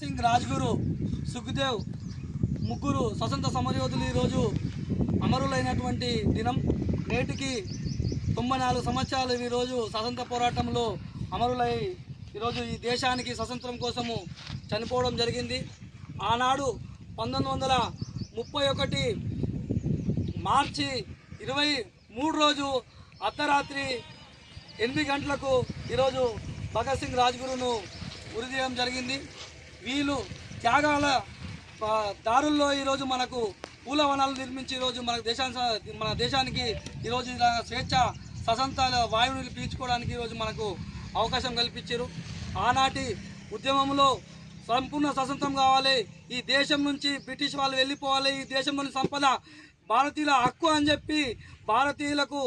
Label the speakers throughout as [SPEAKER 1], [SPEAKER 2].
[SPEAKER 1] సింగ్ రాజ్గురు సుఖ్దేవ్ ముగ్గురు స్వతంత్ర సమరయోధులు ఈరోజు అమరులైనటువంటి దినం. నేటికి తొంభై నాలుగు సంవత్సరాలు ఈరోజు స్వతంత్ర పోరాటంలో అమరులై ఈరోజు ఈ దేశానికి స్వతంత్రం కోసము చనిపోవడం జరిగింది. ఆనాడు పంతొమ్మిది వందల ముప్పై ఒకటి మార్చి ఇరవై మూడు రోజు అర్ధరాత్రి ఎనిమిది గంటలకు ఈరోజు భగత్ సింగ్ రాజ్గురును ఉరిదేయడం జరిగింది. వీళ్ళు త్యాగాల దారుల్లో ఈరోజు మనకు పూల వనాలు నిర్మించి ఈరోజు మన దేశానికి మన దేశానికి ఈరోజు స్వేచ్ఛ స్వతంత్రాల వాయువుని పీల్చుకోవడానికి ఈరోజు మనకు అవకాశం కల్పించారు. ఆనాటి ఉద్యమంలో సంపూర్ణ స్వతంత్రం కావాలి. ఈ దేశం నుంచి బ్రిటిష్ వాళ్ళు వెళ్ళిపోవాలి. ఈ దేశంలోని సంపద భారతీయుల హక్కు అని చెప్పి భారతీయులకు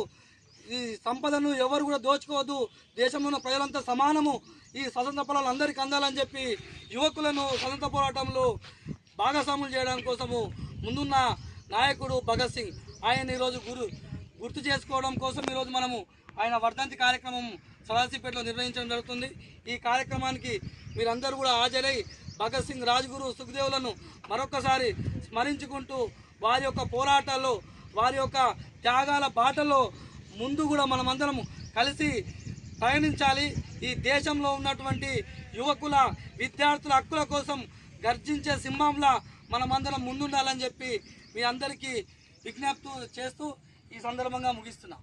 [SPEAKER 1] ఈ సంపదను ఎవరు కూడా దోచుకోవద్దు. దేశంలో ఉన్న ప్రజలంతా సమానము. ఈ స్వతంత్ర పొలాలు అందరికీ అందాలని చెప్పి యువకులను స్వతంత్ర పోరాటంలో భాగస్వాములు చేయడం కోసము ముందున్న నాయకుడు భగత్ సింగ్. ఆయన ఈరోజు గురు గుర్తు చేసుకోవడం కోసం ఈరోజు మనము ఆయన వర్ధంతి కార్యక్రమం సదాశివపేటలో నిర్వహించడం జరుగుతుంది. ఈ కార్యక్రమానికి మీరందరూ కూడా హాజరై భగత్ సింగ్ రాజ్గురు సుఖదేవులను మరొకసారి స్మరించుకుంటూ వారి యొక్క పోరాటాల్లో వారి యొక్క త్యాగాల బాటలో ముందు కూడా మనమందరం కలిసి ప్రయాణించాలి ఈ దేశంలో ఉన్నటువంటి యువకుల విద్యార్థుల హక్కుల కోసం గర్జించే సింహంలా మనమందరం ముందుండాలని చెప్పి మీ అందరికీ విజ్ఞప్తి చేస్తూ ఈ సందర్భంగా ముగిస్తున్నాం.